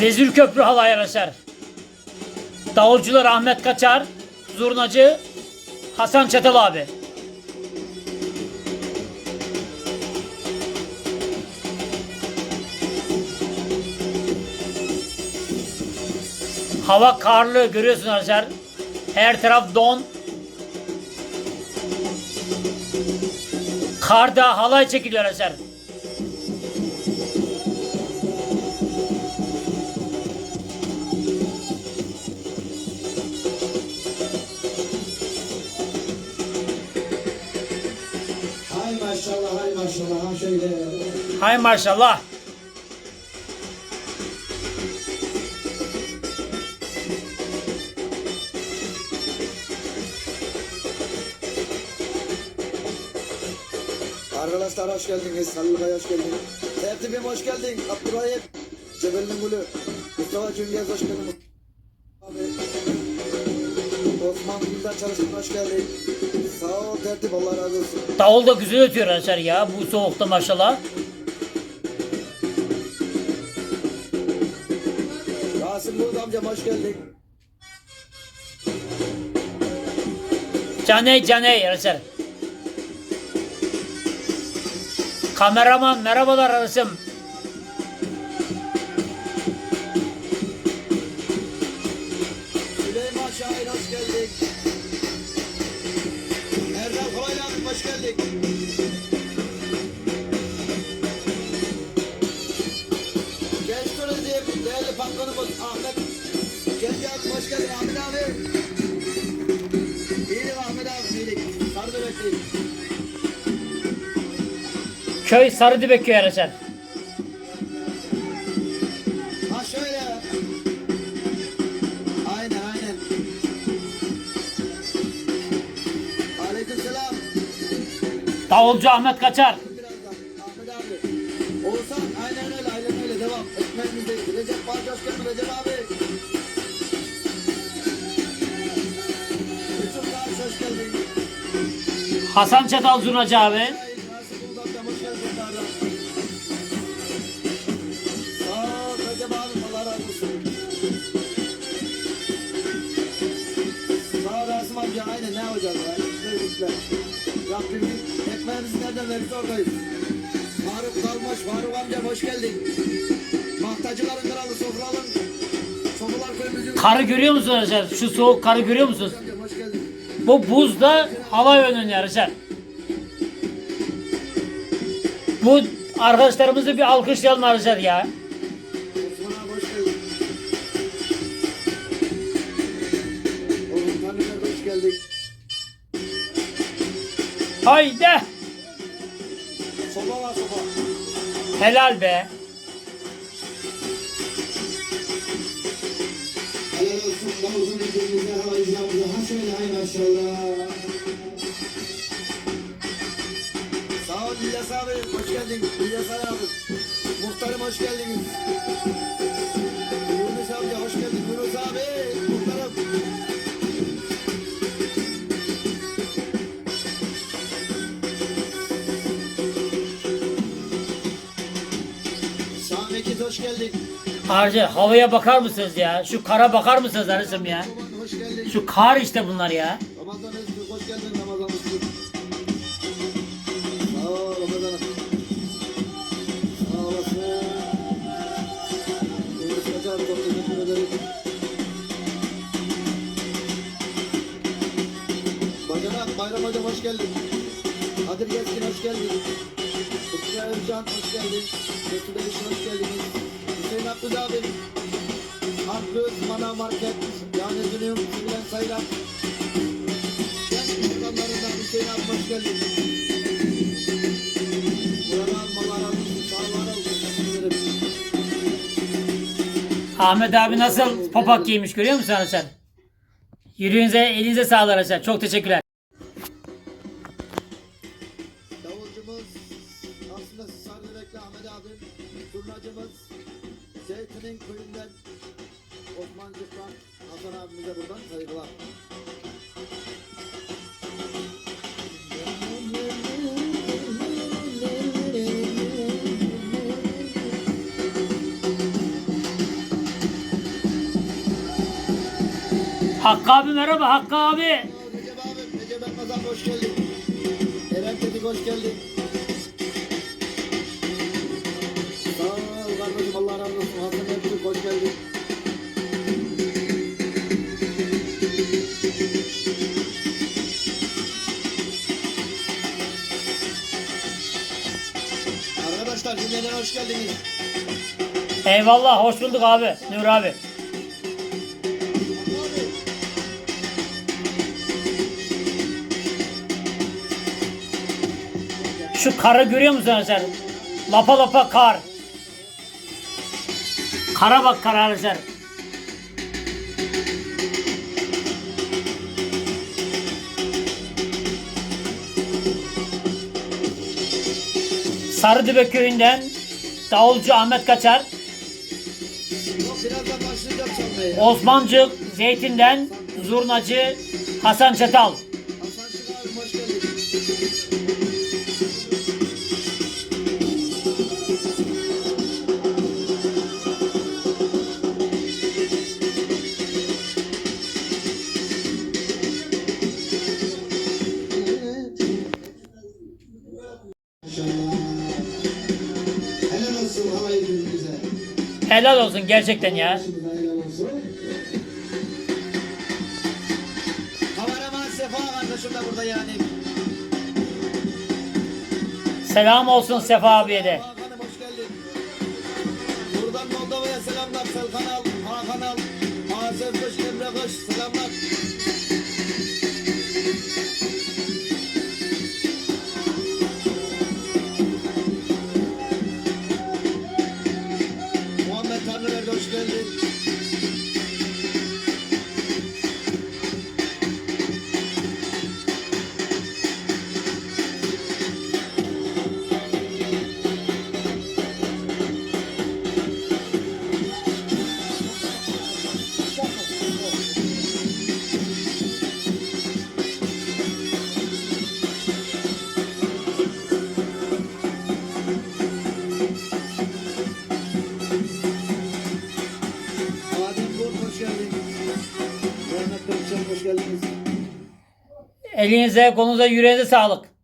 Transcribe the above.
Vezir Köprü halay yarışar. Davulcular Ahmet Kaçar, zurnacı Hasan Çatal abi. Hava karlı görüyorsun arkadaşlar. Her taraf don. Karda halay çekiliyor arkadaşlar. Maşallah ha şöyle. Hay maşallah. Arkadaşlar hoş geldiniz. Halil Bey hoş geldiniz. Tertibim hoş geldin. Abdurrahim. Cebelin Gülü. Mustafa Cüngez hoş geldin. Osman Gül'den çalıştın hoş geldin. Sağ ol tertip Allah razı olsun. Davul da güzel ötüyor arkadaşlar ya bu soğukta maşallah. Rasim Bulut amcam hoş geldin. Caney caney arkadaşlar. Kameraman merhabalar arasım. Köy Sarıdibek köyü arkadaşlar. Ha şöyle. Aynen aynen. Aleyküm selam. Davulcu Ahmet Kaçar. Birazdan Ahmet abi. Oğuzhan aynen öyle aynen öyle devam. Ekmeğimizde Recep geldin Recep abi. Yusuf. Hasan Çatal zurnacı abi. Aynen ne yapacağız ya? İşler işler. Rabbim ekmeğimizi nereden verirse oradayız. Faruk Kalmaş, Faruk amcam hoş geldin. Mahtacıların kralı sofralın. Sofular köyümüzün... Karı görüyor musunuz arkadaşlar? Şu soğuk karı görüyor musunuz? Bu buzda halay oynanıyor arkadaşlar. Bu arkadaşlarımızı bir alkışlayalım arkadaşlar ya. Haydi. Soba var soba. Helal be. Helal olsun Davuz'un ülkemize havayıcılarımıza ha şöyle hay maşallah. İlyas abi hoş geldin. İlyas abi. Muhtarım hoş geldiniz. Yunus amca hoş geldin. Yunus abi muhtarım. Sami hoş geldin. Arkadaşlar havaya bakar mısınız ya? Şu kara bakar mısınız arasım ya? Geldin. Şu kar işte bunlar ya. Geldin. Kadir Gezgin hoş geldin. Kutluya Özcan hoş geldin. Mesut Eriş hoş geldiniz. Hüseyin Abdül abi. Hakkı Manav Market. Yani Dünüm Sivrilen Sayılan. Genç insanlarından Hüseyin abi hoş geldin. Ahmet abi nasıl papak giymiş görüyor musun arkadaşlar? Yürüyünüze elinize sağlık arkadaşlar. Çok teşekkürler. turnacımız aslında sarı bebekli Ahmet abim turnacımız Zeytin'in köyünden Osman Cıklan Hasan abimize buradan saygılar. Hakkı abi merhaba Hakkı abi. Hoş geldin. Allah razı. Arkadaşlar cümleden hoş geldiniz. Eyvallah hoş bulduk abi. Nur abi. Şu karı görüyor musun sen? Lapa lapa kar. Kara bak kara sen. Sarıdibe köyünden Davulcu Ahmet Kaçar. Osmancık Zeytin'den Zurnacı Hasan Çetal. Helal olsun gerçekten ya. Helal olsun. Kameraman Sefa kardeşim de burada yani. Selam olsun Sefa abiye de. Hakan'ım hoş geldin. Buradan Moldova'ya selamlar. Selkan al, Hakan al, Emre Kış selamlar. Elinize kolunuza yüreğinize sağlık.